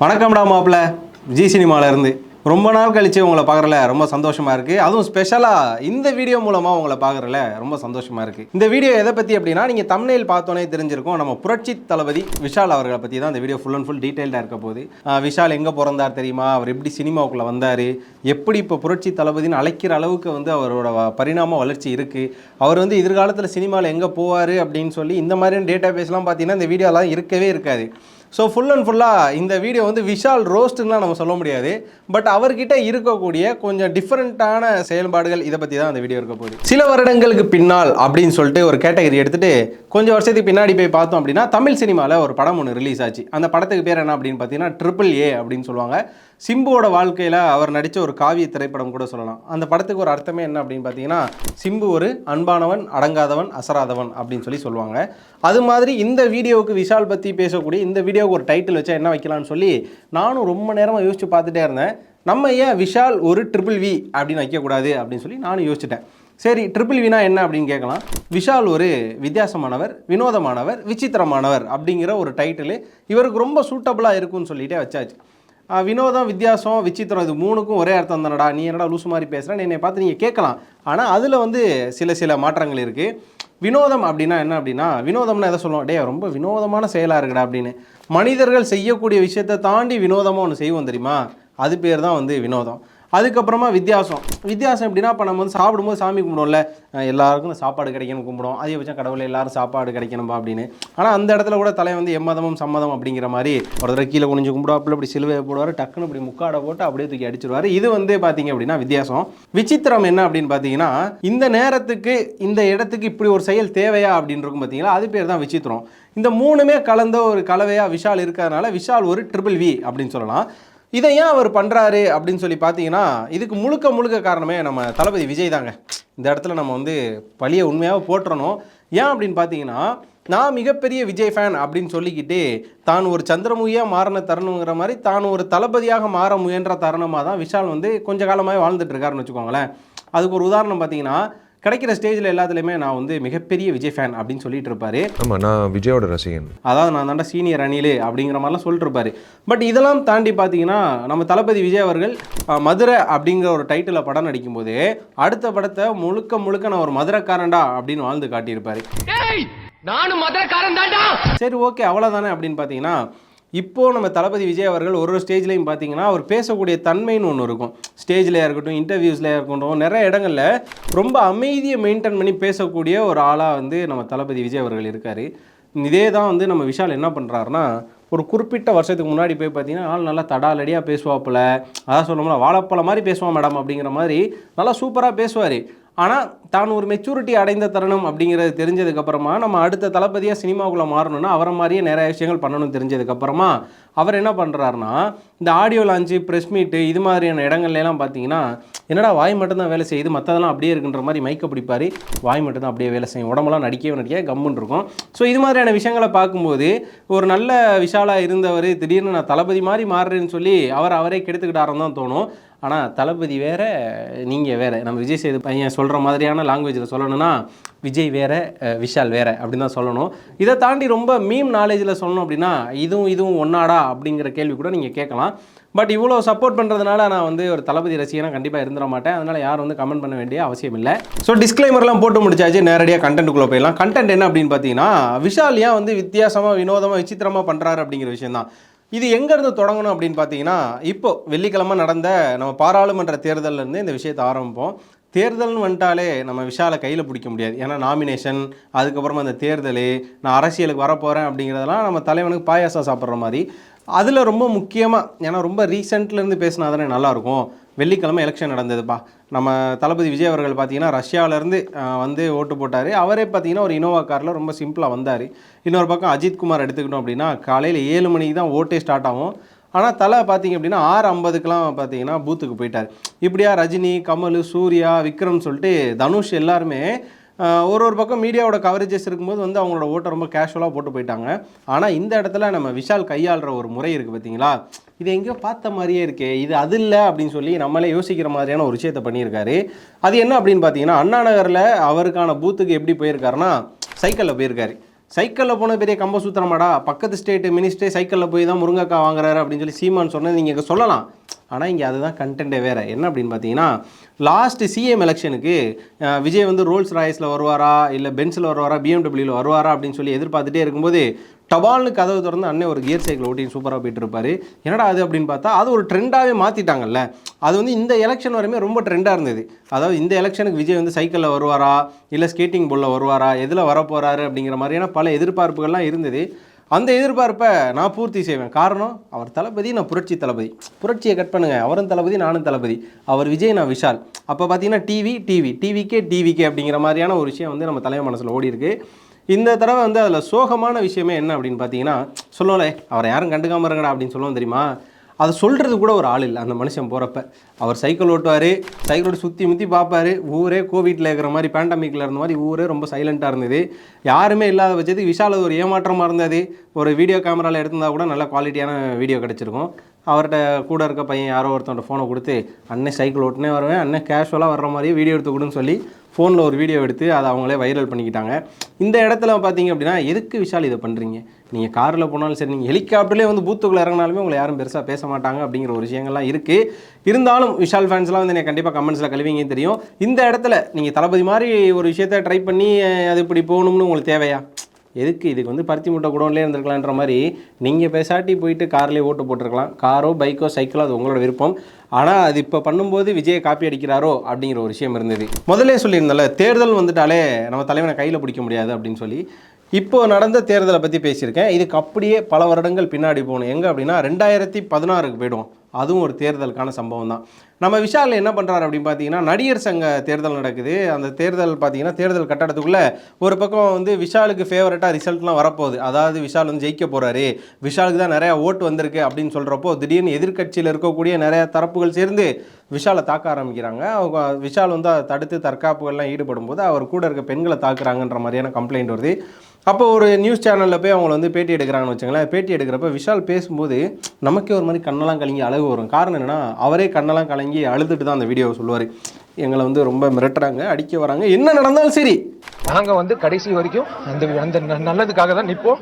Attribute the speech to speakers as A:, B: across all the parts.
A: வணக்கம்டா மாப்பிள்ள. ஜி சினிமாவிலேருந்து இருந்து ரொம்ப நாள் கழிச்சு உங்களை பார்க்குறல ரொம்ப சந்தோஷமாக இருக்குது அதுவும் ஸ்பெஷலாக இந்த வீடியோ மூலமாக உங்களை பார்க்குறல ரொம்ப சந்தோஷமாக இருக்குது இந்த வீடியோ எதை பற்றி அப்படின்னா நீங்கள் தமிழில் பார்த்தோன்னே தெரிஞ்சிருக்கும். நம்ம புரட்சி தளபதி விஷால் அவர்களை பற்றி தான் இந்த வீடியோ ஃபுல் அண்ட் ஃபுல் டீட்டெயில்டாக இருக்க போகுது. விஷால் எங்கே பிறந்தார் தெரியுமா? அவர் எப்படி சினிமாவுக்குள்ளே வந்தார்? எப்படி இப்போ புரட்சி தளபதின்னு அழைக்கிற அளவுக்கு வந்து அவரோட பரிணாம வளர்ச்சி இருக்குது அவர் வந்து எதிர்காலத்தில் சினிமாவில் எங்கே போவார் அப்படின்னு சொல்லி இந்த மாதிரியான டேட்டா பேஸ்லாம் பார்த்தீங்கன்னா இந்த வீடியோலாம் இருக்கவே இருக்காது. ஸோ ஃபுல் அண்ட் ஃபுல்லாக இந்த வீடியோ வந்து விஷால் ரோஸ்ட்டுலாம் நம்ம சொல்ல முடியாது. பட் அவர்கிட்ட இருக்கக்கூடிய கொஞ்சம் டிஃப்ரெண்ட்டான செயல்பாடுகள் இதை பற்றி தான் அந்த வீடியோ இருக்க போகுது. சில வருடங்களுக்கு பின்னால் அப்படின்னு சொல்லிட்டு ஒரு கேட்டகரி எடுத்துகிட்டு கொஞ்சம் வருஷத்துக்கு பின்னாடி போய் பார்த்தோம் அப்படின்னா தமிழ் சினிமாவில் ஒரு படம் ஒன்று ரிலீஸ் ஆச்சு. அந்த படத்துக்கு பேர் என்ன அப்படின்னு பார்த்தீங்கன்னா ட்ரிபிள் ஏ அப்படின்னு சொல்லுவாங்க. சிம்புவோட வாழ்க்கையில் அவர் நடித்த ஒரு காவிய திரைப்படம் கூட சொல்லலாம். அந்த படத்துக்கு ஒரு அர்த்தமே என்ன அப்படின்னு பார்த்தீங்கன்னா சிம்பு ஒரு அன்பானவன் அடங்காதவன் அசராதவன் அப்படின்னு சொல்லி சொல்லுவாங்க. அது மாதிரி இந்த வீடியோவுக்கு விஷால் பற்றி பேசக்கூடிய இந்த வீடியோவுக்கு ஒரு டைட்டில் வச்சா என்ன வைக்கலாம்னு சொல்லி நானும் ரொம்ப நேரமாக யோசிச்சு பார்த்துட்டே இருந்தேன். நம்ம ஏன் விஷால் ஒரு ட்ரிபிள் வி அப்படின்னு வைக்கக்கூடாது அப்படின்னு சொல்லி நானும் யோசிச்சிட்டேன். சரி ட்ரிபிள் வினா என்ன அப்படின்னு கேட்கலாம். விஷால் ஒரு வித்தியாசமானவர் வினோதமானவர் விசித்திரமானவர் அப்படிங்கிற ஒரு டைட்டில் இவருக்கு ரொம்ப சூட்டபுளாக இருக்கும்னு சொல்லிட்டே வச்சாச்சு. வினோதம் வித்தியாசம் விசித்திரம் இது மூணுக்கும் ஒரே அர்த்தம் தானடா. நீ என்னடா லூசு மாதிரி பேசுகிறேன் என்னை பார்த்து நீங்கள் கேட்கலாம். ஆனால் அதில் வந்து சில சில மாற்றங்கள் இருக்குது வினோதம் அப்படின்னா என்ன அப்படின்னா வினோதம்னா எதை சொல்லுவோம்? டே ரொம்ப வினோதமான செயலாக இருக்குடா அப்படின்னு. மனிதர்கள் செய்யக்கூடிய விஷயத்தை தாண்டி வினோதமாக ஒன்று செய்வோம் தெரியுமா? அது பேர் தான் வந்து வினோதம். அதுக்கப்புறமா வித்தியாசம். வித்தியாசம் எப்படின்னா இப்போ நம்ம வந்து சாப்பிடும்போது சாமி கும்பிடுவோம்ல. எல்லாருக்கும் சாப்பாடு கிடைக்கணும் கும்பிடுவோம். அதிகபட்சம் கடவுளை எல்லாரும் சாப்பாடு கிடைக்கணும்பா அப்படின்னு. ஆனால் அந்த இடத்துல கூட தலை வந்து எம்மதமும் சம்மதம் அப்படிங்கிற மாதிரி ஒரு தடவை கீழே குனிஞ்சு கும்பிடுவாப்புல இப்படி சிலுவையை போடுவார் டக்குன்னு இப்படி முக்காடை போட்டு அப்படியே தூக்கி அடிச்சிருவார். இது வந்து பார்த்தீங்க அப்படின்னா வித்தியாசம். விசித்திரம் என்ன அப்படின்னு பார்த்தீங்கன்னா இந்த நேரத்துக்கு இந்த இடத்துக்கு இப்படி ஒரு செயல் தேவையா அப்படின்னு இருக்கும் பார்த்தீங்களா அது பேர் தான் விசித்திரம். இந்த மூணுமே கலந்த ஒரு கலவையாக விஷால் இருக்கிறதுனால விஷால் ஒரு ட்ரிபிள் வி அப்படின்னு சொல்லலாம். இதை ஏன் அவர் பண்ணுறாரு அப்படின்னு சொல்லி பார்த்தீங்கன்னா இதுக்கு முழுக்க முழுக்க காரணமே நம்ம தளபதி விஜய் தாங்க. இந்த இடத்துல நம்ம வந்து பழியை உண்மையாக போட்டுறணும். ஏன் அப்படின்னு பார்த்தீங்கன்னா நான் மிகப்பெரிய விஜய் ஃபேன் அப்படின்னு சொல்லிக்கிட்டு தான் ஒரு சந்திரமுகியாக மாறின தருணங்கிற மாதிரி தான் ஒரு தளபதியாக மாற முயன்ற தருணமாக தான் விஷால் வந்து கொஞ்ச காலமாகவே வாழ்ந்துட்டு இருக்காருன்னு வச்சுக்கோங்களேன். அதுக்கு ஒரு உதாரணம் பார்த்தீங்கன்னா கிடைக்கிற ஸ்டேஜில் எல்லாத்துலேயுமே நான் வந்து மிகப்பெரிய விஜய் ஃபேன் அப்படின்னு சொல்லிட்டு இருப்பாரு.
B: ஆமா நான் விஜயோட ரசிகன்.
A: அதாவது நான் தாண்டா சீனியர் அணில் அப்படிங்கிற மாதிரிலாம் சொல்லிட்டு இருப்பாரு. பட் இதெல்லாம் தாண்டி பார்த்தீங்கன்னா நம்ம தளபதி விஜய் அவர்கள் மதுரை அப்படிங்கிற ஒரு டைட்டில் படம் நடிக்கும்போது அடுத்த படத்தை முழுக்க முழுக்க நான் ஒரு மதுரைக்காரன்டா அப்படின்னு வாழ்ந்து காட்டியிருப்பாரு.
C: டேய் நானும் மதுரக்காரன்
A: சரி ஓகே அவ்வளோதானே அப்படின்னு பார்த்தீங்கன்னா இப்போது நம்ம தளபதி விஜய் அவர்கள் ஒரு ஒரு ஸ்டேஜ்லேயும் பார்த்தீங்கன்னா அவர் பேசக்கூடிய தன்மைன்னு ஒன்று இருக்கும். ஸ்டேஜ்லையாக இருக்கட்டும் இன்டர்வியூஸில் இருக்கட்டும் நிறைய இடங்களில் ரொம்ப அமைதியை மெயின்டைன் பண்ணி பேசக்கூடிய ஒரு ஆளாக வந்து நம்ம தளபதி விஜய் அவர்கள் இருக்கார். இதே தான் வந்து நம்ம விஷால் என்ன பண்ணுறாருன்னா ஒரு குறிப்பிட்ட வருஷத்துக்கு முன்னாடி போய் பார்த்தீங்கன்னா ஆள் நல்லா தடாலடியாக பேசுவாப்புல. அதான் சொல்லணும்ல வாழைப்பழம் மாதிரி பேசுவான் மேடம் அப்படிங்கிற மாதிரி நல்லா சூப்பராக பேசுவார். ஆனால் தான் ஒரு மெச்சூரிட்டி அடைந்த தருணம் அப்படிங்கிறது தெரிஞ்சதுக்கப்புறமா நம்ம அடுத்த தளபதியாக சினிமாவுக்குள்ளே மாறணும்னா அவரை மாதிரியே நிறைய விஷயங்கள் பண்ணணும்னு தெரிஞ்சதுக்கப்புறமா அவர் என்ன பண்ணுறாருனா இந்த ஆடியோ லான்ச்சு ப்ரெஸ் மீட்டு இது மாதிரியான இடங்கள்லாம் பார்த்தீங்கன்னா என்னடா வாய் மட்டும்தான் வேலை செய்யுது மற்றதெல்லாம் அப்படியே இருக்குன்ற மாதிரி மைக்க பிடிப்பார். வாய் மட்டும்தான் அப்படியே வேலை செய்யும். உடம்பெல்லாம் நடிக்கவே நடிக்க கம்முன்னு இருக்கும். ஸோ இது மாதிரியான விஷயங்களை பார்க்கும்போது ஒரு நல்ல விஷாலாக இருந்தவர் திடீர்னு நான் தளபதி மாதிரி மாறுறேன்னு சொல்லி அவர் அவரே கெடுத்துக்கிட்டாருன்னு தான் தோணும். ஆனால் தளபதி வேறு நீங்கள் வேற. நம்ம விஜய் சேது பையன் சொல்கிற மாதிரியான லாங்குவேஜில் சொல்லணும்னா விஜய் வேறு விஷால் வேறு அப்படின்னு தான் சொல்லணும். இதை தாண்டி ரொம்ப மீம் நாலேஜில் சொல்லணும் அப்படின்னா இதுவும் இதுவும் ஒன்னாடா அப்படிங்கிற கேள்வி கூட நீங்கள் கேட்கலாம். பட் இவ்வளோ சப்போர்ட் பண்ணுறதுனால நான் வந்து ஒரு தளபதி ரசிகனாக கண்டிப்பாக இருந்துட மாட்டேன். அதனால் யாரும் வந்து கமெண்ட் பண்ண வேண்டிய அவசியம் இல்லை. ஸோ டிஸ்க்ளைமர்லாம் போட்டு முடிச்சாச்சு. நேரடியாக கண்டென்ட்டுக்குள்ளே போயிடலாம். கண்டென்ட் என்ன அப்படின்னு பார்த்தீங்கன்னா விஷால் ஏன் வந்து வித்தியாசமாக வினோதமாக விசித்திரமாக பண்ணுறாரு அப்படிங்கிற விஷயம் தான் இது எங்கேருந்து தொடங்கணும் அப்படின்னு பார்த்தீங்கன்னா இப்போ வெள்ளிக்கிழமை நடந்த நம்ம பாராளுமன்ற தேர்தல்லேருந்து இந்த விஷயத்தை ஆரம்பிப்போம். தேர்தல்னு வந்துட்டாலே நம்ம விஷாலை கையில் பிடிக்க முடியாது. ஏன்னா நாமினேஷன் அதுக்கப்புறமா அந்த தேர்தல் நான் அரசியலுக்கு வரப்போகிறேன் அப்படிங்கிறதெல்லாம் நம்ம தலைவனுக்கு பாயாசம் சாப்பிட்ற மாதிரி. அதில் ரொம்ப முக்கியமாக ஏன்னா ரொம்ப ரீசெண்ட்லேருந்து பேசினா தானே நல்லாயிருக்கும் வெள்ளிக்கிழமை எலெக்ஷன் நடந்ததுப்பா. நம்ம தளபதி விஜய் அவர்கள் பார்த்தீங்கன்னா ரஷ்யாவிலேருந்து வந்து ஓட்டு போட்டார். அவரே பார்த்தீங்கன்னா ஒரு இனோவா காரில் ரொம்ப சிம்பிளாக வந்தார். இன்னொரு பக்கம் அஜித்குமார் எடுத்துக்கிட்டோம் அப்படின்னா காலையில் ஏழு மணிக்கு தான் ஓட்டே ஸ்டார்ட் ஆகும். ஆனால் தலை பார்த்தீங்க அப்படின்னா ஆறு ஐம்பதுக்கெலாம் பார்த்தீங்கன்னா பூத்துக்கு போயிட்டார். இப்படியா ரஜினி கமல் சூர்யா விக்ரம் சொல்லிட்டு தனுஷ் எல்லாருமே ஒரு ஒரு பக்கம் மீடியாவோட கவரேஜஸ் இருக்கும்போது வந்து அவங்களோட ஓட்டை ரொம்ப கேஷுவலாக போட்டு போயிட்டாங்க. ஆனால் இந்த இடத்துல நம்ம விஷால் கையாளுற ஒரு முறை இருக்குது பார்த்தீங்களா இது எங்கேயோ பார்த்த மாதிரியே இருக்கே இது அது இல்லை அப்படின்னு சொல்லி நம்மளே யோசிக்கிற மாதிரியான ஒரு விஷயத்தை பண்ணியிருக்காரு. அது என்ன அப்படின்னு பார்த்தீங்கன்னா அண்ணா நகரில் அவருக்கான பூத்துக்கு எப்படி போயிருக்காருன்னா சைக்கிளில் போயிருக்காரு. சைக்கிளில் போன பெரிய கம்ப சுத்திரமாடா பக்கத்து ஸ்டேட் மினிஸ்டே சைக்கிளில் போய் தான் முருங்கக்காய் வாங்குறாரு அப்படின்னு சொல்லி சீமான் சொன்னது நீங்கள் சொல்லலாம். ஆனால் இங்கே அதுதான் கண்டென்ட்டே வேறு. என்ன அப்படின்னு பார்த்தீங்கன்னா லாஸ்ட் சிஎம் எலெக்ஷனுக்கு விஜய் வந்து ரோல்ஸ் ராய்ஸில் வருவாரா? இல்லை பென்ஸில் வருவாரா? பிஎம்டபிள்யூவில் வருவாரா? அப்படின்னு சொல்லி எதிர்பார்த்துட்டே இருக்கும்போது டபால்னு கதவு திறந்து அண்ணன் ஒரு கியர் சைக்கிள் ஓட்டின்னு சூப்பராக போயிட்டு இருப்பார். என்னடா அது அப்படின்னு பார்த்தா அது ஒரு ட்ரெண்டாகவே மாற்றிட்டாங்கல்ல அது வந்து இந்த எலெக்ஷன் வரையுமே ரொம்ப ட்ரெண்டாக இருந்தது. அதாவது இந்த எலெக்ஷனுக்கு விஜய் வந்து சைக்கிளில் வருவாரா? இல்லை ஸ்கேட்டிங் போலில் வருவாரா? எதில் வரப்போகிறாரு அப்படிங்கிற மாதிரியான பல எதிர்பார்ப்புகள்லாம் இருந்தது. அந்த எதிர்பார்ப்பை நான் பூர்த்தி செய்வேன். காரணம் அவர் தளபதி நான் புரட்சி தளபதி. புரட்சியை கட் பண்ணுங்க. அவரும் தளபதி நானும் தளபதி. அவர் விஜய் நான் விஷால். அப்போ பார்த்தீங்கன்னா டிவி டிவி. டிவிக்கே டிவிக்கே அப்படிங்கிற மாதிரியான ஒரு விஷயம் வந்து நம்ம தலைவர் மனசில் ஓடி இருக்கு இந்த தடவை வந்து அதில் சோகமான விஷயமே என்ன அப்படின்னு பார்த்தீங்கன்னா சொல்லலை அவரை யாரும் கண்டுக்காமல் இருங்கடா அப்படின்னு சொல்லுவோம் தெரியுமா? அதை சொல்கிறது கூட ஒரு ஆள் இல்லை. அந்த மனுஷன் போகிறப்ப அவர் சைக்கிள் ஓட்டுவார் சைக்கிளோட சுற்றி முற்றி பார்ப்பார் ஊரே கோவிட்டில் இருக்கிற மாதிரி பேண்டமிக்கில் இருந்த மாதிரி ஊரே ரொம்ப சைலண்ட்டாக இருந்தது. யாருமே இல்லாத பட்சத்துக்கு விஷால் அது ஒரு ஏமாற்றமாக இருந்தது. ஒரு வீடியோ கேமராவில் எடுத்திருந்தா கூட நல்ல குவாலிட்டியான வீடியோ கிடச்சிருக்கும். அவர்கிட்ட கூட இருக்க பையன் யாரோ ஒருத்தவங்க ஃபோனை கொடுத்து அண்ணன் சைக்கிள் ஓட்டுனே வருவேன். அண்ணன் கேஷுவலாக வர்ற மாதிரி வீடியோ எடுத்து கொடுன்னு சொல்லி ஃபோனில் ஒரு வீடியோ எடுத்து அதை அவங்களே வைரல் பண்ணிக்கிட்டாங்க. இந்த இடத்துல பார்த்தீங்க அப்படின்னா எதுக்கு விஷால் இதை பண்ணுறீங்க நீங்கள் காரில் போனாலும் சரி நீங்கள் ஹெலிகாப்டர்லேயே வந்து பூத்துக்குள்ளே இறங்கினாலுமே உங்களை யாரும் பெருசாக பேச மாட்டாங்க அப்படிங்கிற ஒரு விஷயங்கள்லாம் இருக்குது இருந்தாலும் விஷால் ஃபேன்ஸ்லாம் வந்து எனக்கு கண்டிப்பாக கமெண்ட்ஸில் கழுவிங்க தெரியும். இந்த இடத்துல நீங்கள் தளபதி மாதிரி ஒரு விஷயத்த ட்ரை பண்ணி அது இப்படி போகணும்னு உங்களுக்கு தேவையா? எதுக்கு? இதுக்கு வந்து பருத்தி மூட்டை குடோன்லேயே இருந்திருக்கலான்ற மாதிரி நீங்கள் பேசாட்டி போயிட்டு கார்லேயே ஓட்டு போட்டிருக்கலாம். காரோ பைக்கோ சைக்கிளோ அது உங்களோட விருப்பம். ஆனால் அது இப்போ பண்ணும்போது விஜயை காப்பி அடிக்கிறாரோ அப்படிங்கிற ஒரு விஷயம் இருந்தது. முதல்லே சொல்லியிருந்தால தேர்தல் வந்துட்டாலே நம்ம தலைவனை கையில் பிடிக்க முடியாது அப்படின்னு சொல்லி. இப்போது நடந்த தேர்தலை பற்றி பேசியிருக்கேன். இதுக்கு அப்படியே பல வருடங்கள் பின்னாடி போகணும். எங்கே அப்படின்னா ரெண்டாயிரத்தி பதினாறுக்கு போயிடுவோம். அதுவும் ஒரு தேர்தலுக்கான சம்பவம் தான். நம்ம விஷால் என்ன பண்ணுறாரு அப்படின்னு பார்த்தீங்கன்னா நடிகர் சங்க தேர்தல் நடக்குது. அந்த தேர்தல் பார்த்தீங்கன்னா தேர்தல் கட்டடத்துக்குள்ளே ஒரு பக்கம் வந்து விஷாலுக்கு ஃபேவரட்டாக ரிசல்ட்லாம் வரப்போகுது. அதாவது விஷால் வந்து ஜெயிக்க போகிறாரு விஷாலுக்கு தான் நிறையா ஓட்டு வந்திருக்கு அப்படின்னு சொல்கிறப்போ திடீர்னு எதிர்க்கட்சியில் இருக்கக்கூடிய நிறையா தரப்புகள் சேர்ந்து விஷாலை தாக்க ஆரம்பிக்கிறாங்க. அவங்க விஷால் வந்து அதை தடுத்து தற்காப்புகள்லாம் ஈடுபடும் போது அவர் கூட இருக்க பெண்களை தாக்குறாங்கன்ற மாதிரியான கம்ப்ளைண்ட் வருது. அப்போ ஒரு நியூஸ் சேனலில் போய் அவங்கள வந்து பேட்டி எடுக்கிறாங்கன்னு வச்சுங்களேன் பேட்டி எடுக்கிறப்ப விஷால் பேசும்போது நமக்கே ஒரு மாதிரி கண்ணெல்லாம் கலங்கி அழகு வரும். காரணம் என்னன்னா அவரே கண்ணெல்லாம் கலங்கி அழுதுட்டு தான் அந்த வீடியோவை சொல்லுவார். எங்களை வந்து ரொம்ப மிரட்டுறாங்க அடிக்க வராங்க. என்ன நடந்தாலும் சரி.
D: நாங்க வந்து கடைசி வரைக்கும் அந்த அந்த நல்லதுக்காக தான் நிப்போம்.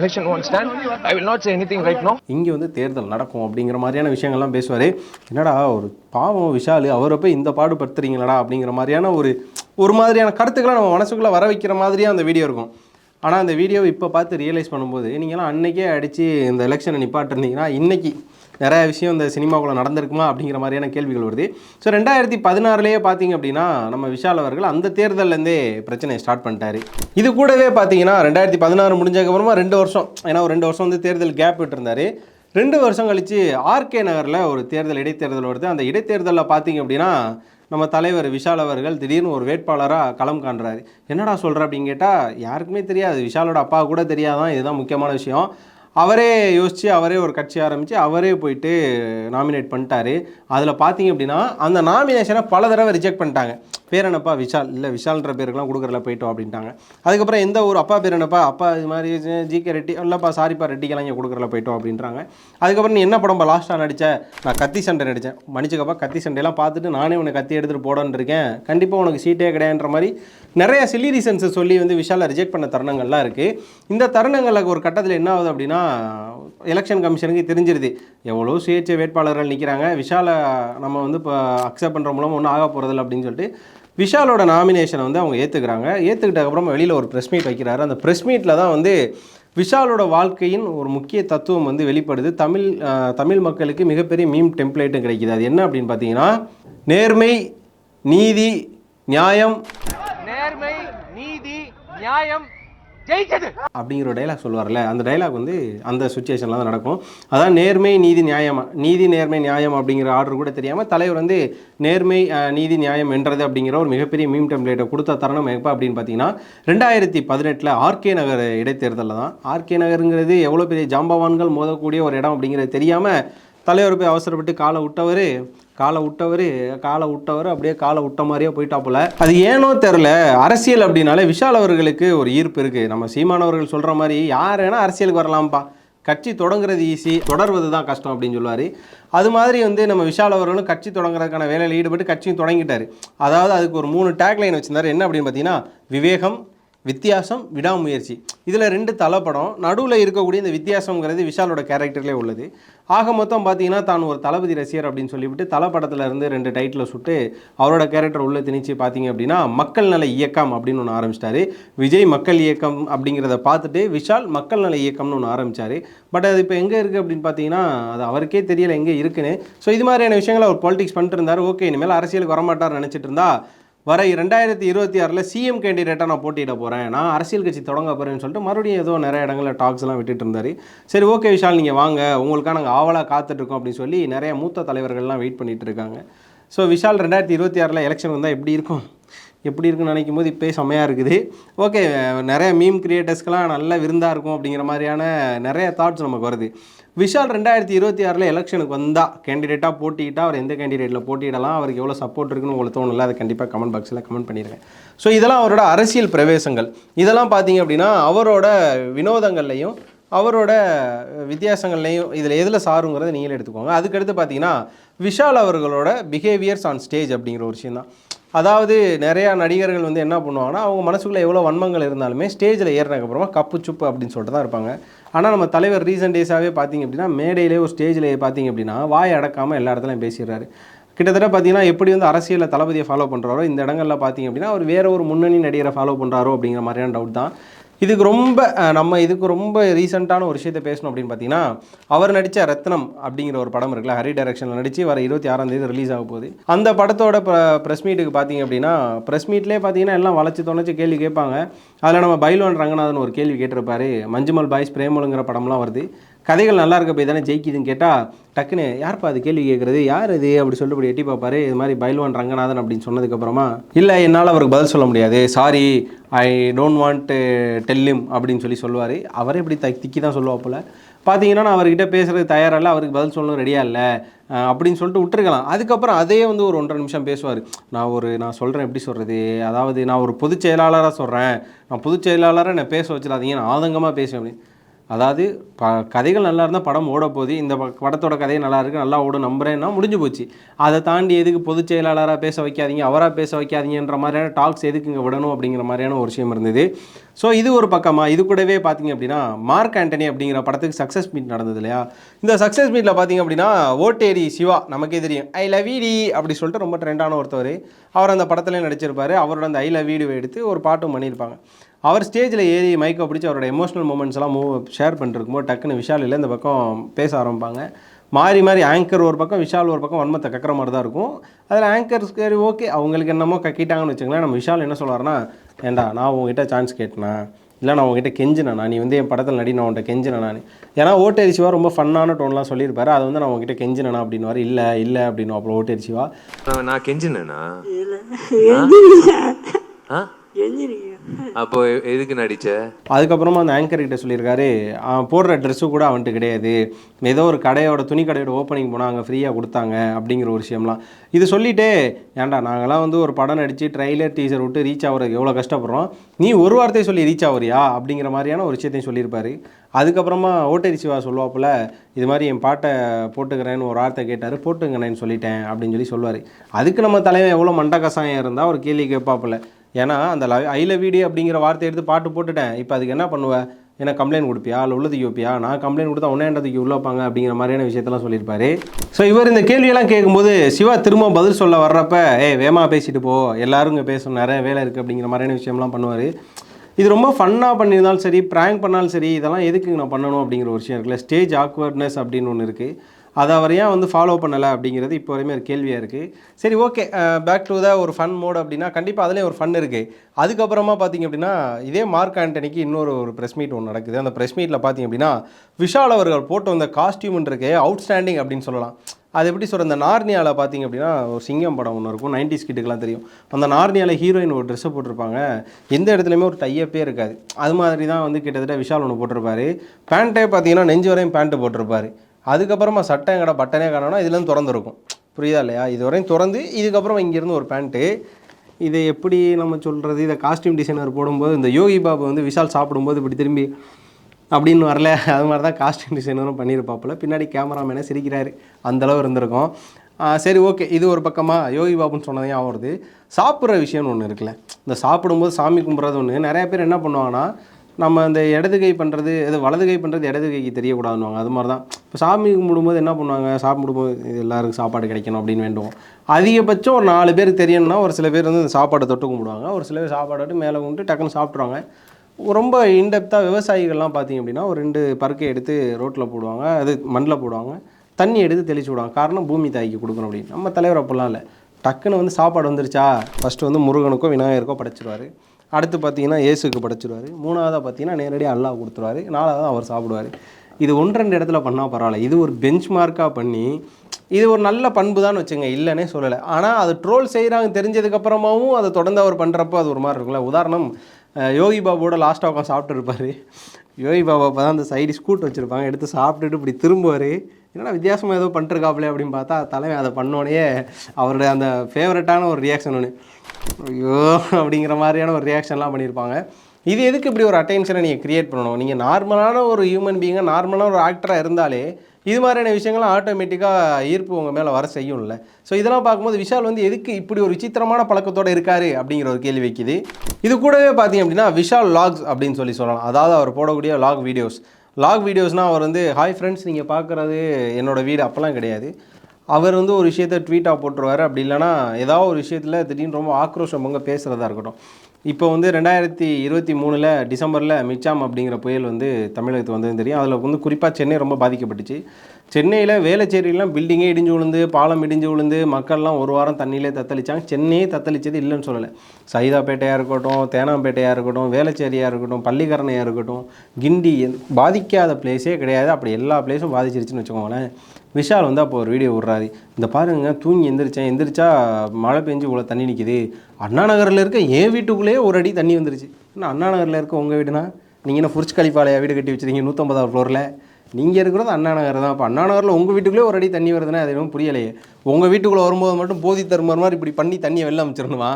D: Election one stand I will not say anything right no
A: இங்கே வந்து தேர்தல் நடக்கும் அப்படிங்கிற மாதிரியான விஷயங்கள்லாம் பேசுவார். என்னடா ஒரு பாவம் விஷால் அவரை போய் இந்த பாடு படுத்துறீங்களடா அப்படிங்கிற மாதிரியான ஒரு ஒரு மாதிரியான கருத்துக்களை நம்ம மனசுக்குள்ளே வர வைக்கிற மாதிரியே அந்த வீடியோ இருக்கும். ஆனால் அந்த வீடியோவை இப்போ பார்த்து ரியலைஸ் பண்ணும்போது நீங்களாம் அன்றைக்கே அடித்து இந்த எலெக்ஷனை நிப்பாட்டிருந்தீங்கன்னா இன்றைக்கி நிறையா விஷயம் இந்த சினிமாவில் நடந்திருக்குமா அப்படிங்கிற மாதிரியான கேள்விகள் வருது. ஸோ ரெண்டாயிரத்தி பதினாறுலேயே பார்த்தீங்க அப்படின்னா நம்ம விஷால் அவர்கள் அந்த தேர்தல்லேருந்தே பிரச்சனையை ஸ்டார்ட் பண்ணிட்டாரு. இது கூடவே பார்த்தீங்கன்னா ரெண்டாயிரத்தி பதினாறு முடிஞ்சதுக்கப்புறமா ரெண்டு வருஷம் ஏன்னா ஒரு ரெண்டு வருஷம் வந்து தேர்தல் கேப் விட்டுருந்தாரு. ரெண்டு வருஷம் கழித்து ஆர்கே நகரில் ஒரு தேர்தல் இடைத்தேர்தல் வருது. அந்த இடைத்தேர்தலில் பார்த்தீங்க அப்படின்னா நம்ம தலைவர் விஷால் அவர்கள் திடீர்னு ஒரு வேட்பாளராக களம் காண்றாரு. என்னடா சொல்கிற அப்படின்னு கேட்டால் யாருக்குமே தெரியாது. விஷாலோட அப்பா கூட தெரியாதான் இதுதான் முக்கியமான விஷயம். அவரே யோசித்து அவரே ஒரு கட்சி ஆரம்பித்து அவரே போயிட்டு நாமினேட் பண்ணிட்டாரு. அதில் பார்த்தீங்க அப்படின்னா அந்த நாமினேஷனை பல தடவை ரிஜெக்ட் பண்ணிட்டாங்க. பேர் என்னப்பா விஷால் இல்லை விஷால்ன்ற பேருக்குலாம் கொடுக்குறல போயிட்டோம் அப்படின்ட்டாங்க. அதுக்கப்புறம் எந்த ஒரு அப்பா பேர் என்னப்பா அப்பா இது மாதிரி ஜிகே ரெட்டி இல்லைப்பா சாரிப்பா ரெட்டிக்கெல்லாம் இங்கே கொடுக்குறல போயிட்டோம் அப்படின்றாங்க. அதுக்கப்புறம் நீ என்ன படம்பா லாஸ்ட்டாக நடித்த நான் கத்தி சண்டை நடித்தேன் மன்னிச்சுக்கப்பா கத்தி சண்டையெல்லாம் பார்த்துட்டு நானே உனக்கு கத்தி எடுத்துகிட்டு போடன்னு இருக்கேன். கண்டிப்பாக உனக்கு சீட்டே கிடையாதுன்ற மாதிரி நிறைய சில்லி ரீசன்ஸை சொல்லி வந்து விஷாலை ரிஜெக்ட் பண்ண தருணங்கள்லாம் இருக்குது இந்த தருணங்களுக்கு ஒரு கட்டத்தில் என்ன ஆகுது அப்படின்னா எலெக்ஷன் கமிஷனுக்கு தெரிஞ்சிருது. எவ்வளோ சுயேட்சை வேட்பாளர்கள் நிற்கிறாங்க விஷாலை நம்ம வந்து இப்போ அக்செப்ட் பண்ணுற மூலம் ஒன்றும் ஆக போகிறதில்ல அப்படின்னு சொல்லிட்டு விஷாலோட நாமினேஷனை வந்து அவங்க ஏற்றுக்கிறாங்க ஏற்றுக்கிட்டக்கப்புறம் வெளியில் ஒரு ப்ரெஸ் மீட் வைக்கிறாரு. அந்த ப்ரெஸ் மீட்டில் தான் வந்து விஷாலோட வாழ்க்கையின் ஒரு முக்கிய தத்துவம் வந்து வெளிப்படுது. தமிழ் தமிழ் மக்களுக்கு மிகப்பெரிய மீம் டெம்ப்ளேட்டும் கிடைக்கிது. அது என்ன அப்படின்னு பார்த்தீங்கன்னா நேர்மை நீதி நியாயம்.
C: நேர்மை நீதி நியாயம். ஜெயிச்சது.
A: அப்படிங்கிற ஒரு டைலாக் சொல்லுவார்ல அந்த டைலாக் வந்து அந்த சுச்சுவேஷனில் தான் நடக்கும். அதான் நேர்மை நீதி நியாயமா. நீதி நேர்மை நியாயம் அப்படிங்கிற ஆர்டர் கூட தெரியாமல் தலைவர் வந்து நேர்மை நீதி நியாயம் என்றது அப்படிங்கிற ஒரு மிகப்பெரிய மீம் டெம்ப்ளேட்டை கொடுத்த தருணம் எப்போ அப்படின்னு பார்த்தீங்கன்னா ரெண்டாயிரத்தி பதினெட்டில் ஆர்கே நகர் இடைத்தேர்தலில் தான். ஆர்கே நகருங்கிறது எவ்வளோ பெரிய ஜாம்பவான்கள் மோதக்கூடிய ஒரு இடம் அப்படிங்கிறது தெரியாமல் தலைவர் போய் அவசரப்பட்டு காலை விட்டவர் காலை விட்டவர் காலை விட்டவர் அப்படியே காலை விட்ட மாதிரியே போயிட்டாப்புல. அது ஏனோ தெரில அரசியல் அப்படின்னாலே விஷால் அவர்களுக்கு ஒரு ஈர்ப்பு இருக்குது நம்ம சீமானவர்கள் சொல்கிற மாதிரி யார் வேணால் அரசியலுக்கு வரலாம்ப்பா. கட்சி தொடங்குறது ஈஸி தொடர்வது தான் கஷ்டம் அப்படின்னு சொல்லுவார். அது மாதிரி வந்து நம்ம விஷால் அவர்களும் கட்சி தொடங்குறதுக்கான வேலையில் ஈடுபட்டு கட்சியும் தொடங்கிட்டார். அதாவது அதுக்கு ஒரு மூணு டேக்லைன் வச்சுருந்தார். என்ன அப்படின்னு பார்த்தீங்கன்னா விவேகம் வித்தியாசம் விடாமுயற்சி. இதில் ரெண்டு தலைப்படம் நடுவில் இருக்கக்கூடிய இந்த வித்தியாசங்கிறது விஷாலோட கேரக்டர்லேயே உள்ளது. ஆக மொத்தம் பார்த்தீங்கன்னா தான் ஒரு தளபதி ரசிகர் அப்படின்னு சொல்லிவிட்டு தலப்படத்தில் இருந்து ரெண்டு டைட்டில் சுட்டு அவரோட கேரக்டர் உள்ளே திணிச்சு பார்த்தீங்க அப்படின்னா மக்கள் நல இயக்கம் அப்படின்னு ஒன்று ஆரம்பிச்சிட்டாரு. விஜய் மக்கள் இயக்கம் அப்படிங்கிறத பார்த்துட்டு விஷால் மக்கள் நல இயக்கம்னு ஒன்று ஆரம்பித்தார் பட் அது இப்போ எங்கே இருக்குது அப்படின்னு பார்த்தீங்கன்னா அது அவருக்கே தெரியல எங்கே இருக்குன்னு. ஸோ இது மாதிரியான விஷயங்களை அவர் பாலிடிக்ஸ் பண்ணிட்டு இருந்தார். ஓகே இனிமேல் அரசியலுக்கு வரமாட்டார் நினச்சிட்டு இருந்தா வர ரெண்டாயிரத்தி இருபத்தி ஆறில் சிஎம் கேண்டிடேட்டாக நான் போட்டியிட போகிறேன் நான் அரசியல் கட்சி தொடங்க போகிறேன்னு சொல்லிட்டு மறுபடியும் ஏதோ நிறைய இடங்களில் டாக்ஸ்லாம் எல்லாம் விட்டுட்டு இருந்தார். சரி ஓகே விஷால் நீங்கள் வாங்க. உங்களுக்காக நாங்கள் ஆவலாக காத்துட்ருக்கோம் அப்படின்னு சொல்லி நிறைய மூத்த தலைவர்கள்லாம் வெயிட் பண்ணிட்டு இருக்காங்க. ஸோ விஷால் ரெண்டாயிரத்தி இருபத்தி ஆறில் எலெக்ஷன் வந்தால் எப்படி இருக்கும்? எப்படி இருக்குன்னு நினைக்கும் போது இப்போயே செம்மையாக இருக்குது. ஓகே நிறைய மீம் கிரியேட்டர்ஸ்க்கெலாம் நல்ல விருந்தாக இருக்கும் அப்படிங்கிற மாதிரியான நிறைய தாட்ஸ் நமக்கு வருது. விஷால் ரெண்டாயிரத்தி இருபத்தி ஆறில் எலெக்ஷனுக்கு வந்தால் கேண்டிடேட்டாக போட்டிக்கிட்டால் அவர் எந்த கேண்டிடேட்டில் போட்டியிடலாம் அவருக்கு எவ்வளோ சப்போர்ட் இருக்குன்னு உங்களுக்கு தோணும்ல அதை கண்டிப்பாக கமெண்ட் பாக்ஸில் கமெண்ட் பண்ணிடுங்க ஸோ இதெல்லாம் அவரோட அரசியல் பிரவேசங்கள். இதெல்லாம் பார்த்தீங்க அப்படின்னா அவரோட வினோதங்கள்லையும் அவரோட வித்தியாசங்கள்லையும் இதில் எதில் சாருங்கிறத நீங்களே எடுத்துக்கோங்க. அதுக்கடுத்து பார்த்தீங்கன்னா விஷால் அவர்களோட பிஹேவியர்ஸ் ஆன் ஸ்டேஜ் அப்படிங்கிற ஒரு விஷயம் தான் அதாவது நிறையா நடிகர்கள் வந்து என்ன பண்ணுவாங்கன்னா அவங்க மனசுக்குள்ளே எவ்வளோ வன்மங்கள் இருந்தாலுமே ஸ்டேஜில் ஏறினதுக்கப்புறமா கப்பு சுப்பு அப்படின்னு சொல்லிட்டு தான் இருப்பாங்க. ஆனால் நம்ம தலைவர் ரீசன்ட் டேஸாகவே பார்த்தீங்க அப்படின்னா மேடையிலே ஒரு ஸ்டேஜில் பார்த்தீங்க அப்படின்னா வாய் அடக்காமல் எல்லா இடத்துலையும் பேசிடுறாரு. கிட்டத்தட்ட பார்த்தீங்கன்னா எப்படி வந்து அரசியலில் தளபதியை ஃபாலோ பண்ணுறாரோ இந்த இடங்கள்ல பார்த்தீங்க அப்படின்னா அவர் வேற ஒரு முன்னணி நடிகரை ஃபாலோ பண்ணுறாரோ அப்படிங்கிற மாதிரியான டவுட் தான். இதுக்கு ரொம்ப நம்ம இதுக்கு ரொம்ப ரீசெண்டான ஒரு விஷயத்தை பேசணும் அப்படின்னு பார்த்தீங்கன்னா அவர் நடித்த ரத்னம் அப்படிங்கிற ஒரு படம் இருக்குல்ல ஹரி டைரக்ஷனில் நடித்து வர இருபத்தி ஆறாம் தேதி ரிலீஸ் ஆக போகுது. அந்த படத்தோட ப்ரெஸ் மீட்டுக்கு பார்த்தீங்க அப்படின்னா ப்ரெஸ் மீட்லேயே பார்த்தீங்கன்னா எல்லாம் வளைச்சு தொலைச்சு கேள்வி கேட்பாங்க. அதில் நம்ம பைலோன் ரங்கநாதன் ஒரு கேள்வி கேட்டிருப்பாரு மஞ்சுமல் பாய்ஸ் பிரேமலுங்கிற படம்லாம் வருது. கதைகள் நல்லா இருக்க போய் தானே ஜெயிக்குதுன்னு கேட்டால் டக்குன்னு யார்ப்பா அது கேள்வி கேட்குறது யார் இது? அப்படி சொல்லிட்டு இப்படி எட்டி பார்ப்பாரு இது மாதிரி பைல்வான் ரங்கநாதன் அப்படின்னு சொன்னதுக்கப்புறமா இல்லை என்னால் அவருக்கு பதில் சொல்ல முடியாது. Sorry I don't want tell him அப்படின்னு சொல்லி சொல்லுவார். அவரே இப்படி த திக்கி தான் சொல்லுவாப்புல பார்த்தீங்கன்னா நான் அவர்கிட்ட பேசுறது தயாராக இல்லை அவருக்கு பதில் சொல்லணும் ரெடியாக இல்லை. அப்படின்னு சொல்லிட்டு விட்டுருக்கலாம். அதுக்கப்புறம் அதே வந்து ஒரு ஒன்றரை நிமிஷம் பேசுவார். நான் ஒரு நான் சொல்கிறேன் எப்படி சொல்கிறது அதாவது நான் ஒரு பொதுச் செயலாளராக சொல்கிறேன் நான் பொதுச் செயலாளராக என்னை பேச வச்சிடாதீங்க. நான் ஆதங்கமாக பேசுவேன் அப்படின்னு. அதாவது ப கதைகள் நல்லா இருந்தால் படம் ஓட போகுது இந்த ப- படத்தோட கதை நல்லா இருக்குது நல்லா ஓடும் நம்புறேன்னா முடிஞ்சு போச்சு. அதை தாண்டி எதுக்கு பொதுச் செயலாளராக பேச வைக்காதீங்க அவராக பேச வைக்காதீங்கன்ற மாதிரியான டாக்ஸ் எதுக்கு இங்கே விடணும் அப்படிங்கிற மாதிரியான ஒரு விஷயம் இருந்தது. ஸோ இது ஒரு பக்கமாக இது கூடவே பார்த்தீங்க அப்படின்னா மார்க் ஆண்டனி அப்படிங்கிற படத்துக்கு சக்ஸஸ் மீட் நடந்தது இல்லையா? இந்த சக்ஸஸ் மீட்டில் பார்த்தீங்க அப்படின்னா ஓட்டேரி சிவா நமக்கே தெரியும் ஐ லவ் டி அப்படி சொல்லிட்டு ரொம்ப ட்ரெண்டான ஒருத்தவர். அவர் அந்த படத்துலேயே நடிச்சிருப்பார். அவரோட அந்த ஐ லவ் வீடியோ எடுத்து ஒரு பாட்டும் பண்ணியிருப்பாங்க. அவர் ஸ்டேஜில் ஏறி மைக்கை பிடிச்சி அவரோட எமோஷனல் மூமெண்ட்ஸ் எல்லாம் மூவ் ஷேர் பண்ணிருக்கும்போது டக்குன்னு விஷால் இல்லை இந்த பக்கம் பேச ஆரம்பிப்பாங்க. மாறி மாறி ஆங்கர் ஒரு பக்கம் விஷால் ஒரு பக்கம் வன்மத்தை கக்கிற மாதிரி தான் இருக்கும். அதில் ஆங்கர் சரி ஓகே அவங்களுக்கு என்னமோ கக்கிட்டாங்கன்னு வச்சுங்களேன் நம்ம விஷால் என்ன சொல்லுவாருன்னா ஏண்டா நான் உங்ககிட்ட சான்ஸ் கேட்டேனா? இல்லை நான் உங்ககிட்ட கெஞ்சினேனா? நீ வந்து என் படத்தில் நடி நான் உன்கிட்ட கெஞ்சினேனா? நீ ஏன்னா ஓட்டேரி சிவா ரொம்ப ஃபன்னான டோன்லாம் சொல்லியிருப்பாரு. அதை வந்து நான் உங்ககிட்ட கெஞ்சினேனா? அப்படின்னு இல்லை இல்லை அப்படின்னு அப்புறம் ஓட்டேரி சிவா
B: நான் கெஞ்சினேனா? ஆ? அப்போ எ- எதுக்கு நடிச்ச?
A: அதுக்கப்புறமா அந்த ஆங்கர் கிட்ட சொல்லியிருக்காரு அவன் போடுற ட்ரெஸ்ஸு கூட அவன்கிட்ட கிடையாது. ஏதோ ஒரு கடையோட துணி கடையோட ஓப்பனிங் போனால் அங்கே ஃப்ரீயாக கொடுத்தாங்க அப்படிங்கிற ஒரு விஷயம்லாம். இது சொல்லிட்டு ஏன்டா நாங்களாம் வந்து ஒரு படம் நடித்து ட்ரைலர் டீசர் விட்டு ரீச் ஆகுறதுக்கு எவ்வளோ கஷ்டப்படுறோம்? நீ ஒரு வார்த்தையை சொல்லி ரீச் ஆகுறியா? அப்படிங்கிற மாதிரியான ஒரு விஷயத்தையும் சொல்லியிருப்பாரு. அதுக்கப்புறமா ஓட்டரி சிவா சொல்லுவாப்புல இது மாதிரி என் பாட்டை போட்டுக்கிறேன்னு ஒரு வார்த்தை கேட்டார் போட்டுங்கண்ணேன்னு சொல்லிட்டேன் அப்படின்னு சொல்லி சொல்லுவார். அதுக்கு நம்ம தலைவன் எவ்வளோ மண்ட கசாயம் இருந்தால் ஒரு கேள்வி கேட்பாப்புல. ஏன்னா அந்த ஐல வீடு அப்படிங்கிற வார்த்தை எடுத்து பாட்டு போட்டுட்டேன். இப்போ அதுக்கு என்ன பண்ணுவேன் என்ன கம்ப்ளைண்ட் கொடுப்பியா? இல்லை உள்ளதுக்கு வைப்பியா நான் கம்ப்ளைண்ட் கொடுத்தா உன்னேன்றதுக்கு தூக்கி உள்ள வைப்பாங்க அப்படிங்கிற மாதிரியான விஷயத்தெல்லாம் சொல்லியிருப்பாரு. ஸோ இவர் இந்த கேள்வியெல்லாம் கேட்கும்போது சிவா திரும்ப பதில் சொல்ல வர்றப்ப ஏ வேமா பேசிட்டு போ. எல்லாரும் இங்கே பேசணும் நிறைய வேலை இருக்குது அப்படிங்கிற மாதிரியான விஷயம்லாம் பண்ணுவார். இது ரொம்ப ஃபன்னாக பண்ணியிருந்தாலும் சரி ப்ராங்க் பண்ணாலும் சரி இதெல்லாம் எதுக்கு நான் பண்ணணும் அப்படிங்கிற ஒரு விஷயம் இருக்குல்ல. ஸ்டேஜ் ஆக்வர்ட்னஸ் அப்படின்னு ஒன்று இருக்குது அதை அவர் ஏன் வந்து ஃபாலோ பண்ணலை அப்படிங்கிறது இப்போ வரையுமே ஒரு கேள்வியாக இருக்குது சரி ஓகே பேக் டு த ஒரு ஃபன் மோட் அப்படின்னா கண்டிப்பாக அதுலேயும் ஒரு ஃபன் இருக்குது அதுக்கப்புறமா பார்த்தீங்க அப்படின்னா இதே மார்க் ஆண்டனிக்கு இன்னொரு ஒரு ப்ரெஸ் மீட் ஒன்று நடக்குது. அந்த ப்ரெஸ் மீட்டில் பார்த்தீங்க அப்படின்னா விஷால் அவர்கள் போட்டு வந்த காஸ்டியூம் இருக்கு அவுட்ஸ்டாண்டிங் அப்படின்னு சொல்லலாம். அது எப்படி சொல்கிற இந்த நார்னியாவில் பார்த்தீங்க அப்படின்னா ஒரு சிங்கம் படம் ஒன்று இருக்கும். 90s கிட்டுக்கெலாம் தெரியும். அந்த நார்னியாவில் ஹீரோயின் ஒரு ட்ரெஸ்ஸை போட்டிருப்பாங்க. எந்த இடத்துலையுமே ஒரு டையப்பே இருக்காது. அது மாதிரி தான் வந்து கிட்டத்தட்ட விஷால் ஒன்று போட்டிருப்பாரு. பேண்ட்டே பார்த்தீங்கன்னா நெஞ்சு வரையும் பேண்ட்டு போட்டிருப்பாரு. அதுக்கப்புறமா சட்டை கடை பட்டனே காணோம்னா இதுலேருந்து திறந்துருக்கும். புரியுதா இல்லையா? இது வரையும் திறந்து இதுக்கப்புறம் இங்கேருந்து ஒரு பேண்ட்டு இதை எப்படி நம்ம சொல்கிறது இதை காஸ்டியூம் டிசைனர் போடும்போது இந்த யோகி பாபு வந்து விஷால் சாப்பிடும்போது இப்படி திரும்பி அப்படின்னு வரல. அது மாதிரி தான் காஸ்டியூம் டிசைனரும் பண்ணியிருப்பாப்புல. பின்னாடி கேமராமேனே சிரிக்கிறாரு. அந்தளவு இருந்திருக்கும். சரி ஓகே இது ஒரு பக்கமாக யோகி பாபுன்னு சொன்னதையும் ஆகுறது சாப்பிட்ற விஷயம்னு ஒன்று இருக்குல்ல. இந்த சாப்பிடும்போது சாமி கும்பிட்றது ஒன்று நிறைய பேர் என்ன பண்ணுவாங்கன்னா நம்ம இந்த இடது கை பண்ணுறது இது வலது கை பண்ணுறது இடது கைக்கு தெரியக்கூடாதுன்னுவாங்க. அது மாதிரி தான் இப்போ சாமி கும்பிடும்போது என்ன பண்ணுவாங்க? சாப்பிடும்போது இது எல்லாருக்கும் சாப்பாடு கிடைக்கணும் அப்படின்னு வேண்டுவோம். அதிகபட்சம் ஒரு நாலு பேருக்கு தெரியணும்னா ஒரு சில பேர் வந்து இந்த சாப்பாடை தொட்டு கும்பிடுவாங்க. ஒரு சில பேர் சாப்பாடு மேலே கும்பிட்டு டக்குன்னு சாப்பிட்ருவாங்க ரொம்ப இன்டெப்த்தாக விவசாயிகள்லாம் பார்த்தீங்க அப்படின்னா ஒரு ரெண்டு பருக்கை எடுத்து ரோட்டில் போடுவாங்க. அது மண்ணில் போடுவாங்க. தண்ணி எடுத்து தெளிச்சு விடுவாங்க. காரணம் பூமி தாய்க்கு கொடுக்கணும் அப்படின்னு. நம்ம தலைவர் அப்படிலாம் இல்லை. டக்குன்னு வந்து சாப்பாடு வந்துருச்சா? ஃபஸ்ட்டு வந்து முருகனுக்கோ விநாயகருக்கோ படைச்சிருவார். அடுத்து பார்த்தீங்கன்னா இயேசுக்கு படைச்சிடுவார் மூணாவதாக பார்த்தீங்கன்னா நேரடியாக அல்லாஹ் கொடுத்துருவாரு. நாலாவதாக அவர் சாப்பிடுவார். இது ஒன்று ரெண்டு இடத்துல பண்ணால் பரவாயில்ல. இது ஒரு பெஞ்ச் மார்க்காக பண்ணி இது ஒரு நல்ல பண்பு தான் வச்சுங்க இல்லைன்னே சொல்லலை. ஆனால் அது ட்ரோல் செய்கிறாங்க தெரிஞ்சதுக்கப்புறமாவும் அதை தொடர்ந்து அவர் பண்ணுறப்போ அது ஒரு மாதிரி இருக்கும்ல. உதாரணம் யோகி பாபுவோட லாஸ்ட்டாக உட்காந்து சாப்பிட்டுருப்பாரு யோகி பாபா அப்போ தான் அந்த சைடு ஸ்கூட் வச்சுருப்பாங்க. எடுத்து சாப்பிட்டுட்டு இப்படி திரும்புவார். என்னடா வித்தியாசமாக ஏதோ பண்ணிருக்காப்லே அப்படின்னு பார்த்தா தலைவன் அதை பண்ணோடனே அவருடைய அந்த ஃபேவரட்டான ஒரு ரியாக்ஷன் ஒன்று ஐயோ அப்படிங்கிற மாதிரியான ஒரு ரியாக்ஷன்லாம் பண்ணியிருப்பாங்க இது எதுக்கு இப்படி ஒரு அட்டென்ஷனை நீங்கள் க்ரியேட் பண்ணணும்? நீங்கள் நார்மலான ஒரு ஹியூமன் பீயிங்காக நார்மலான ஒரு ஆக்டராக இருந்தாலே இது மாதிரியான விஷயங்கள்லாம் ஆட்டோமேட்டிக்காக ஈர்ப்பு உங்கள் மேலே வர செய்யும்ல. ஸோ இதெல்லாம் பார்க்கும்போது விஷால் வந்து எதுக்கு இப்படி ஒரு விசித்திரமான பழக்கத்தோடு இருக்காரு? அப்படிங்கிற ஒரு கேள்வி வைக்குது. இது கூடவே பார்த்தீங்க அப்படின்னா விஷால் லாக்ஸ் அப்படின்னு சொல்லி சொல்லலாம். அதாவது அவர் போடக்கூடிய லாக் வீடியோஸ் லாக் வீடியோஸ்னால் அவர் வந்து ஹாய் ஃப்ரெண்ட்ஸ் நீங்கள் பார்க்குறது என்னோட வீடு. அப்போல்லாம் கிடையாது. அவர் வந்து ஒரு விஷயத்த ட்வீட்டாக போட்டுருவார். அப்படி இல்லைன்னா ஏதாவது ஒரு விஷயத்தில் திடீர்னு ரொம்ப ஆக்ரோஷம் பொங்க பேசுகிறதா இருக்கட்டும். இப்போ வந்து ரெண்டாயிரத்தி இருபத்தி மூணில் டிசம்பரில் மிச்சாம் அப்படிங்கிற புயல் வந்து தமிழகத்துக்கு வந்தது தெரியும். அதில் வந்து குறிப்பாக சென்னை ரொம்ப பாதிக்கப்பட்டுச்சு. சென்னையில் வேளச்சேரியிலாம் பில்டிங்கே இடிஞ்சு விழுந்து பாலம் இடிஞ்சு விழுந்து மக்கள்லாம் ஒரு வாரம் தண்ணியிலே தத்தளிச்சாங்க. சென்னையே தத்தளிச்சது இல்லைன்னு சொல்லலை. சைதாப்பேட்டையாக இருக்கட்டும் தேனாம்பேட்டையாக இருக்கட்டும் வேலைச்சேரியாக இருக்கட்டும் பள்ளிக்கரணையாக இருக்கட்டும் கிண்டி பாதிக்காத பிளேஸே கிடையாது. அப்படி எல்லா பிளேஸும் பாதிச்சிருச்சுன்னு வச்சுக்கோங்களேன். விஷால் வந்து அப்போ ஒரு வீடியோ விட்றாரு. இந்த பாருங்க தூங்கி எந்திரிச்சேன். எந்திரிச்சா மழை பெஞ்சு இவ்வளோ தண்ணி நிற்கிது அண்ணா நகரில் இருக்க என் வீட்டுக்குள்ளேயே ஒரு அடி தண்ணி வந்துருச்சு. இன்னும் அண்ணா நகரில் இருக்க உங்கள் வீடுனா? நீங்கள் என்ன ஃபுர்ச் கலிஃபாலையா வீடு கட்டி வச்சிருக்கீங்க நூற்றம்பதாவது ஃப்ளோரில் நீங்கள் இருக்கிறது அண்ணா நகர் தான். அப்போ அண்ணா நகரில் உங்கள் வீட்டுக்குள்ளே ஒரு அடி தண்ணி வருதுன்னா அது எதுவும் புரியலையே. உங்கள் வீட்டுக்குள்ளே வரும்போது மட்டும் போதி தருமாறு மாதிரி இப்படி பண்ணி தண்ணியை வெளில அமைச்சிடணுமா?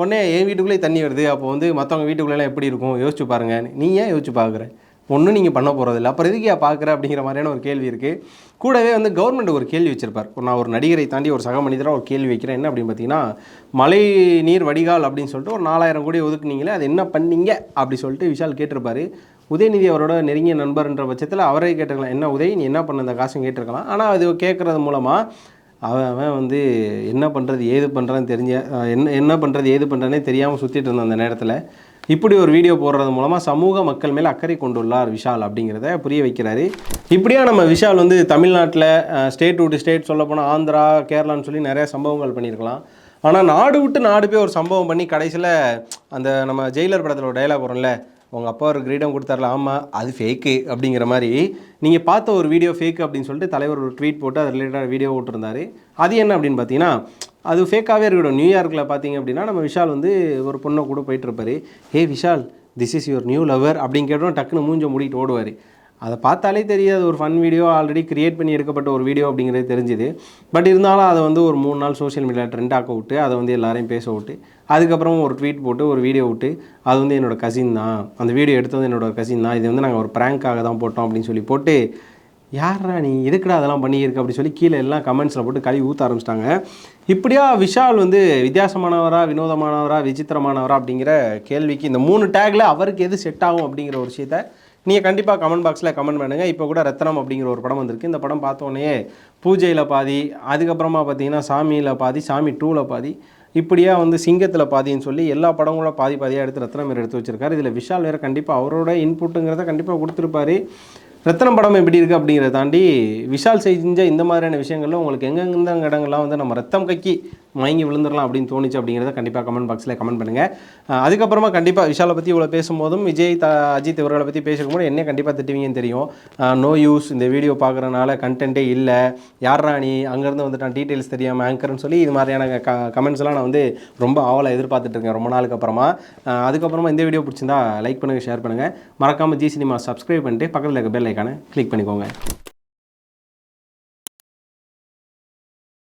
A: உடனே என் வீட்டுக்குள்ளேயே தண்ணி வருது. அப்போ வந்து மற்றவங்க வீட்டுக்குள்ளேலாம் எப்படி இருக்கும்? யோசிச்சு பாருங்க. நீ ஏன் யோசிச்சு பார்க்குறேன் ஒன்றும் நீங்கள் பண்ண போகிறதில்ல அப்புறம் எதுக்கு பார்க்குற அப்படிங்கிற மாதிரியான ஒரு கேள்வி இருக்குது கூடவே வந்து கவர்மெண்ட் ஒரு கேள்வி வச்சிருப்பார். நான் ஒரு நடிகரை தாண்டி ஒரு சக மனிதராக ஒரு கேள்வி வைக்கிறேன். என்ன அப்படின்னு பார்த்தீங்கன்னா மழை நீர் வடிகால் அப்படின்னு சொல்லிட்டு ஒரு நாலாயிரம் கோடி ஒதுக்குனீங்களே அது என்ன பண்ணீங்க? அப்படி சொல்லிட்டு விஷால் கேட்டிருப்பார். உதயநிதி அவரோட நெருங்கிய நண்பர்ன்ற பட்சத்தில் அவரே கேட்டிருக்கலாம். என்ன உதய் நீ என்ன பண்ண இந்த காசும் கேட்டிருக்கலாம். ஆனால் அது கேட்குறது மூலமாக அவன் அவன் வந்து என்ன பண்ணுறது ஏது பண்ணுறான்னு தெரிஞ்ச என்ன என்ன பண்ணுறது ஏது பண்ணுறதுனே தெரியாமல் சுற்றிட்டு இருந்தான் அந்த நேரத்தில். இப்படி ஒரு வீடியோ போடுறது மூலமாக சமூக மக்கள் மேலே அக்கறை கொண்டுள்ளார் விஷால் அப்படிங்கிறத புரிய வைக்கிறாரு. இப்படியா நம்ம விஷால் வந்து தமிழ்நாட்டில் ஸ்டேட் விட்டு ஸ்டேட் சொல்லப்போனால் ஆந்திரா கேரளான்னு சொல்லி நிறைய சம்பவங்கள் பண்ணியிருக்கலாம். ஆனால் நாடு விட்டு நாடு போய் ஒரு சம்பவம் பண்ணி கடைசியில் அந்த நம்ம ஜெயிலர் படத்தில் ஒரு டைலாக் வரும்ல உங்கள் அப்பா ஒரு கிரீடம் கொடுத்தாருல ஆமாம் அது ஃபேக்கு அப்படிங்கிற மாதிரி. நீங்கள் பார்த்த ஒரு வீடியோ ஃபேக்கு அப்படின்னு சொல்லிட்டு தலைவர் ஒரு ட்வீட் போட்டு அது ரிலேட்டடாக வீடியோ போட்டிருந்தாரு அது என்ன அப்படின்னு பார்த்தீங்கன்னா அது ஃபேக்காகவே இருக்கட்டும். நியூயார்க்கில் பார்த்தீங்க அப்படின்னா நம்ம விஷால் வந்து ஒரு பொண்ணை கூட போயிட்டுருப்பாரு. Hey Vishal this is your new lover அப்படின்னு கேட்டோம். டக்குன்னு மூஞ்ச மூடிட்டு ஓடுவார். அதை பார்த்தாலே தெரியாது. ஒரு ஃபன் வீடியோ ஆல்ரெடி கிரியேட் பண்ணி எடுக்கப்பட்ட ஒரு வீடியோ அப்படிங்கிறது தெரிஞ்சுது. பட் இருந்தாலும் அதை வந்து ஒரு மூணு நாள் சோஷியல் மீடியா ட்ரெண்ட் ஆக்க விட்டு அதை வந்து எல்லாரையும் பேச விட்டு அதுக்கப்புறம் ஒரு ட்வீட் போட்டு ஒரு வீடியோ விட்டு அது வந்து என்னோட கசின் தான். அந்த வீடியோ எடுத்தது என்னோட கசின் தான். இது வந்து நாங்கள் ஒரு ப்ராங்க்காக தான் போட்டோம் அப்படின்னு சொல்லி போட்டு யாரா நீ? எதுக்குடா அதெல்லாம் பண்ணியிருக்க? அப்படி சொல்லி கீழே எல்லாம் கமெண்ட்ஸில் போட்டு கழுவி ஊற்ற ஆரம்பிச்சிட்டாங்க. இப்படியா விஷால் வந்து வித்தியாசமானவரா வினோதமானவரா விசித்திரமானவரா அப்படிங்கிற கேள்விக்கு இந்த மூணு டேக்கில் அவருக்கு எது செட் ஆகும் அப்படிங்கிற ஒரு விஷயத்த நீங்கள் கண்டிப்பாக கமெண்ட் பாக்ஸில் கமெண்ட் பண்ணுங்கள் இப்போ கூட ரத்னம் அப்படிங்கிற ஒரு படம் வந்திருக்கு. இந்த படம் பார்த்தோன்னே பூஜையில் பாதி அதுக்கப்புறமா பார்த்தீங்கன்னா சாமியில் பாதி சாமி டூவில் பாதி இப்படியா வந்து சிங்கத்தில் பாதின்னு சொல்லி எல்லா படங்களும் பாதி பாதியாக எடுத்து ரத்னம் எடுத்து வச்சிருக்காரு. இதில் விஷால் வேறு கண்டிப்பாக அவரோட இன்புட்டுங்கிறத கண்டிப்பாக கொடுத்துருப்பாரு. ரத்தனம் படம் எப்படி இருக்குது அப்படிங்கிறத தாண்டி விஷால் செஞ்ச இந்த மாதிரியான விஷயங்கள்ல உங்களுக்கு எங்கெந்த இடங்கள்லாம் வந்து நம்ம ரத்தம் கக்கி மயங்கி விழுந்துடலாம் அப்படின்னு தோணுச்சு அப்படிங்கிறத கண்டிப்பாக கமெண்ட் பாக்ஸில் கமெண்ட் பண்ணுங்கள் அதுக்கப்புறமா கண்டிப்பாக விஷாலை பற்றி இவ்வளோ பேசும்போதும் விஜய் த அஜித் இவர்களை பற்றி பேசும்போது என்ன கண்டிப்பாக திட்டுவீங்கன்னு தெரியும். நோ யூஸ் இந்த வீடியோ பார்க்குறனால கண்டென்ட்டே இல்லை. யாரா நீ? அங்கேருந்து வந்துட்டான் டீட்டெயில்ஸ் தெரியாமல் ஆங்கர்னு சொல்லி இது மாதிரியான க கமெண்ட்ஸ்லாம் நான் வந்து ரொம்ப ஆவலாக எதிர்பார்த்துட்டு இருக்கேன் ரொம்ப நாளுக்கு அப்புறமா. அதுக்கப்புறமா இந்த வீடியோ பிடிச்சிருந்தா லைக் பண்ணுங்கள் ஷேர் பண்ணுங்கள் மறக்காமல் ஜி சினிமா சப்ஸ்கிரைப் பண்ணிட்டு பக்கத்தில் இருக்க பெல் ஐக்கானை கிளிக் பண்ணிக்கோங்க.